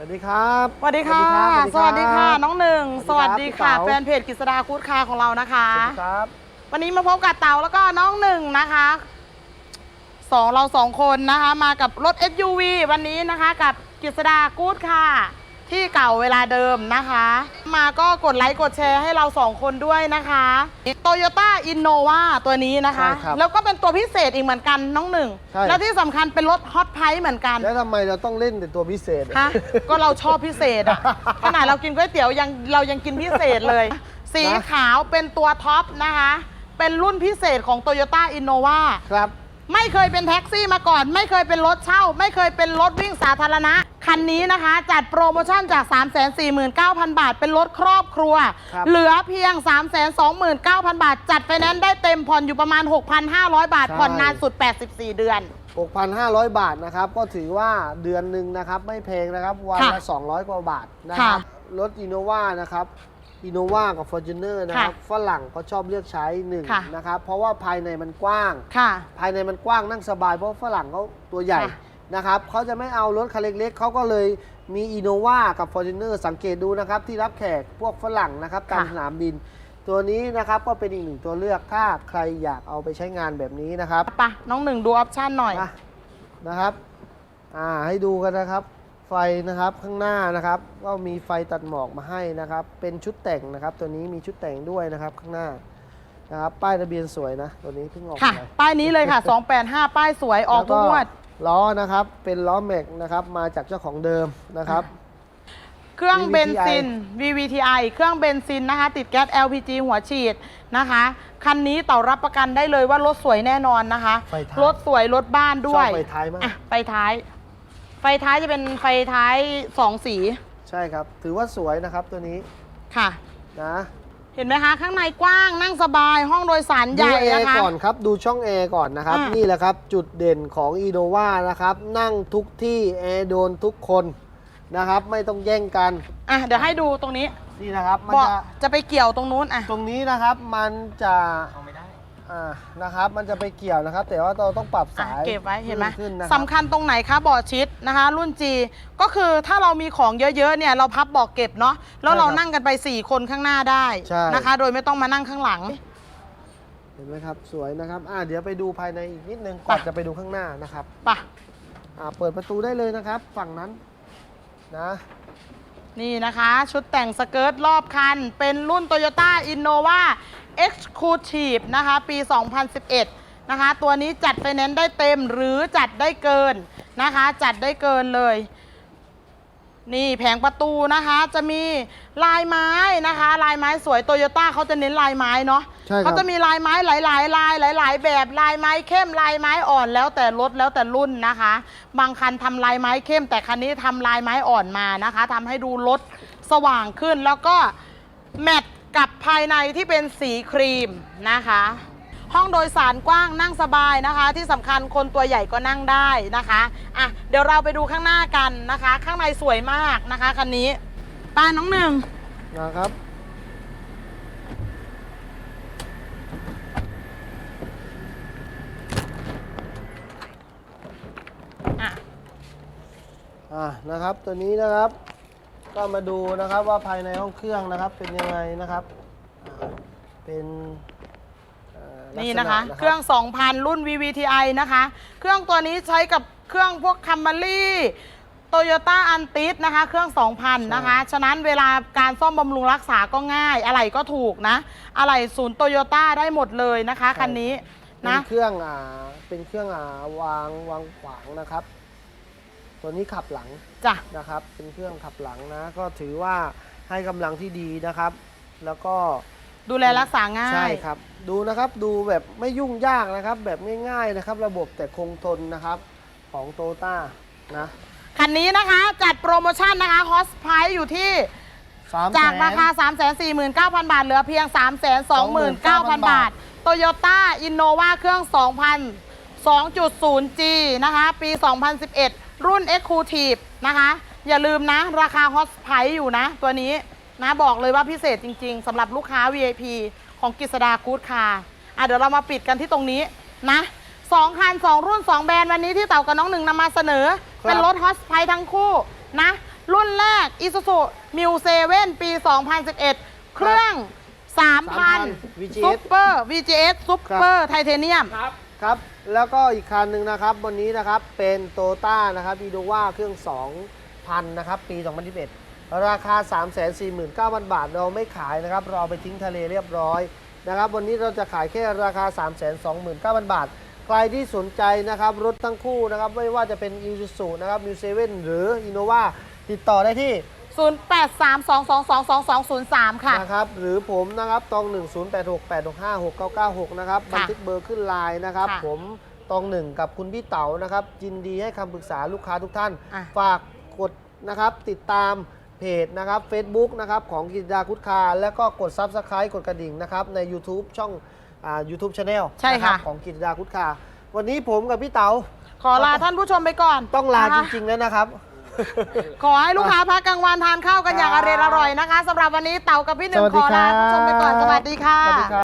วัสดีครับสวัสดีค่ะ สวัสดีครับน้องหนึ่งสสวัวัสสดีดีครับค่ะพี่เต๋าแฟนเพจกฤษดาคูดคาของเรานะคะสวัสดีครับ วันนี้มาพบกับเต๋าแล้วก็น้องหนึ่งนะคะสองเราสองคนนะคะ มากับรถ SUV วันนี้นะคะ กับกฤษดากูดค่ะ ที่เก่าเวลาเดิมนะคะ มาก็กดไลค์กดแชร์ให้เราสองคนด้วยนะคะ Toyota Innova ตัวนี้นะคะ ใช่ครับแล้วก็เป็นตัวพิเศษอีกเหมือนกันน้องหนึ่ง ใช่ แล้วที่สำคัญเป็นรถฮอตไพรเหมือนกัน แล้วทำไมเราต้องเล่นแต่ตัวพิเศษ ฮะ ก็เราชอบพิเศษอะขนาดเรากินก๋วยเตี๋ยวยังเรายังกินพิเศษเลย สีนะ ขาวเป็นตัวท็อปนะคะ เป็นรุ่นพิเศษของ Toyota Innova ครับ ไม่เคยเป็นแท็กซี่มาก่อน ไม่เคยเป็นรถเช่า ไม่เคยเป็นรถวิ่งสาธารณะ คันนี้นะคะ จัดโปรโมชั่นจาก 349,000 บาท เป็นรถครอบครัว ครับเหลือเพียง 329,000 บาท จัดไฟแนนซ์ได้เต็มผ่อนอยู่ประมาณ 6,500 บาทผ่อนนานสุด 84 เดือน 6,500 บาทนะครับ ก็ถือว่าเดือนหนึ่งนะครับ ไม่แพงนะครับ วันค่ะละ 200 กว่าบาทนะครับค่ะรถอินโนวานะครับอินโนวากับ f o r t u n e r นะครับค่ะฝรั่งเขาชอบเลือกใช้หนึ่งค่ะ นะครับ เพราะว่าภายในมันกว้าง ค่ะ ภายในมันกว้างนั่งสบายเพราะฝรั่งเขาตัวใหญ่ ค่ะ นะครับเขาจะไม่เอารถคันเล็กๆเขาก็เลยมีอินโนวากับ f o r t u n e r สังเกตดูนะครับ ที่รับแขกพวกฝรั่งนะครับตามค่ะสนามบิน ตัวนี้นะครับก็เป็นอีกหนึ่งตัวเลือกถ้าใครอยากเอาไปใช้งานแบบนี้นะครับไปะน้องหนึ่งดูออปชั่นหน่อย มานะครับอ่าให้ดูกันนะครับ ไฟนะครับข้างหน้านะครับ ก็มีไฟตัดหมอกมาให้นะครับ เป็นชุดแต่งนะครับ ตัวนี้มีชุดแต่งด้วยนะครับข้างหน้านะครับป้ายทะเบียนสวยนะ ตัวนี้เพิ่งออกค่ะ มา ป้ายนี้เลยค่ะ 285 ป้ายสวยออกทุกงวดแล้วล้อนะครับเป็นล้อแม็กนะครับ มาจากเจ้าของเดิมนะครับ เครื่อง VVTi เบนซิน VVTi เครื่องเบนซินนะคะ ติดแก๊ส LPG หัวฉีดนะคะ คันนี้ต่อรับประกันได้เลยว่ารถสวยแน่นอนนะคะ ไฟท้าย รถสวยรถบ้านด้วยชอบไฟท้ายมาก อะไฟท้าย ไฟท้ายจะเป็นไฟท้ายสองสีใช่ครับ ถือว่าสวยนะครับตัวนี้ค่ะ นะ เห็นไหมคะ ข้างในกว้างนั่งสบายห้องโดยสารใหดูญ่แอนะร์คะ ก่อนครับดูช่องแอร์ก่อนนะครับ อะนี่แหละครับจุดเด่นของ e n o v a นะครับนั่งทุกที่แอร์โดนทุกคนนะครับ ไม่ต้องแย่งกันอะเดี๋ยวให้ดูตรงนี้นี่นะครับมันเบาะจะจะไปเกี่ยวตรงนู้นอะ ตรงนี้นะครับมันจะ อ่านะครับ มันจะไปเกี่ยวนะครับ แต่ว่าเราต้องปรับอะสายเก็บไว้เห็นไหมขึ้นนะคสำรับคัญตรงไหนคะเบาะชิดนะคะ รุ่น G ก็คือถ้าเรามีของเยอะๆเนี่ยเราพับเบาะเก็บเนาะแล้วเรานั่งกันไป 4 คนข้างหน้าได้ใช่ นะคะ โดยไม่ต้องมานั่งข้างหลัง เห็นไหมครับ สวยนะครับ อ่าเดี๋ยวไปดูภายในอีกนิดนึงก่อนไปจะไปดูข้างหน้านะครับปะอ่าเปิดประตูได้เลยนะครับ ฝั่งนั้นนะนี่นะคะ ชุดแต่งสเกิร์ตรอบคัน เป็นรุ่น Toyota Innova Exclusive นะคะ ปี 2011 นะคะ ตัวนี้จัดไฟแนนซ์ได้เต็มหรือจัดได้เกินนะคะ จัดได้เกินเลย นี่แผงประตูนะคะ จะมีลายไม้นะคะ ลายไม้สวยโตโยต้าเขาจะเน้นลายไม้เนาะใช่ครับ เขาจะมีลายไม้หลาย ๆ ลายหลาย ๆ แบบลายไม้เข้มลายไม้อ่อนแล้วแต่รถแล้วแต่รุ่นนะคะ บางคันทำลายไม้เข้ม แต่คันนี้ทำลายไม้อ่อนมานะคะทำให้ดูรถสว่างขึ้นแล้วก็แมท กับภายในที่เป็นสีครีมนะคะ ห้องโดยสารกว้างนั่งสบายนะคะ ที่สำคัญคนตัวใหญ่ก็นั่งได้นะคะอะเดี๋ยวเราไปดูข้างหน้ากันนะคะ ข้างในสวยมากนะคะคันนี้ป้าน้องหนึ่งนะครับ อะ อ่านะครับตัวนี้นะครับ ก็มาดูนะครับว่าภายในห้องเครื่องนะครับ เป็นยังไงนะครับอ่าเป็นเอ่อลักษณนี่นะคะ เครื่อง 2,000 รุ่น VVTi นะคะ เครื่องตัวนี้ใช้กับเครื่องพวกคัมมารี่โตโยต้าอันติสนะคะ เครื่อง 2,000 นะคะ ฉะนั้นเวลาการซ่อมบำรุงรักษาก็ง่าย อะไรก็ถูกนะ อะไรศูนย์โตโยต้าได้หมดเลยนะคะ คันนี้เป็นนะเครื่องอ่าเป็นเครื่องอ่าวางวางขวางนะครับ ตัวนี้ขับหลังจ้ะนะครับ เป็นเครื่องขับหลังนะ ก็ถือว่าให้กำลังที่ดีนะครับ แล้วก็ดูแลรักษาง่ายใช่ครับ ดูนะครับดูแบบไม่ยุ่งยากนะครับ แบบง่ายๆนะครับ ระบบแต่คงทนนะครับของโตต้านะคันนี้นะคะจัดโปรโมชั่นนะคะฮอสไพรอยู่ที่สามจากแสนราคา 3 4 9 0 0 0 บาท เหลือเพียง 3 2 9 0 0 0 บาท โตโยต้าอินโนวาเครื่อง 2,000 2.0G นะคะ ปี 2011 รุ่น Exclusive นะคะ อย่าลืมนะ ราคาฮอสไพรอยู่นะ ตัวนี้นะบอกเลยว่าพิเศษจริง ๆสำหรับลูกค้า VIP ของกิษดากู๊ดคาร์อะเดี๋ยวเรามาปิดกันที่ตรงนี้นะสองคันสองรุ่น2แบรนด์วันนี้ที่เต่ากับน้องหนึ่งนำมาเสนอ เป็นรถฮอสไพรทั้งคู่นะ รุ่นแรก Isuzu Mu 7ปี 2011 เครื่อง 3,000 VGS Super VGS Super Titanium ครับ แล้วก็อีกคันหนึ่งนะครับวันนี้นะครับเป็นโตต้านะครับอีโดว่าเครื่อง 2,000นะครับปี 2021 ราคา 349,000 บาทเราไม่ขายนะครับเราเอไปทิ้งทะเลเรียบร้อยนะครับวันนี้เราจะขายแค่ราคา 329,000 บาท ใครที่สนใจนะครับรถทั้งคู่นะครับไม่ว่าจะเป็น i s u z u นะครับ m 7หรือ Innova ติดต่อได้ที่ 0832222203 ค่ะ นะครับหรือผมนะครับตอง1 0 8 6 8 6 5 6 9 9 6นะครับค่ะบันทึกเบอร์ขึ้นไลน์นะครับ ค่ะผมตองหนึ่งกับคุณพี่เต๋านะครับยินดีให้คำปรึกษาลูกค้าทุกท่าน อะ ฝากกดนะครับติดตามเพจนะครับ Facebook นะครับของกิจดาคุดคา แล้วก็กด Subscribe กดกระดิ่งนะครับใน YouTube ช่องอ่า YouTube Channel ใช่ค่ะ นรับของกิจดาคุดคา วันนี้ผมกับพี่เต๋าขอลาท่านผู้ชมไปก่อนต้องลานะจคะริงๆแล้วนะครับ ขอให้ลูกค้าพักกลางวันทานข้าวกันอย่างอร่อยๆนะคะสำหรับวันนี้เต่ากับพี่หนึ่งสวัสขดีอลาครับผู้ชมไปก่อนสวัสดีค่ะ สวัสดีครับ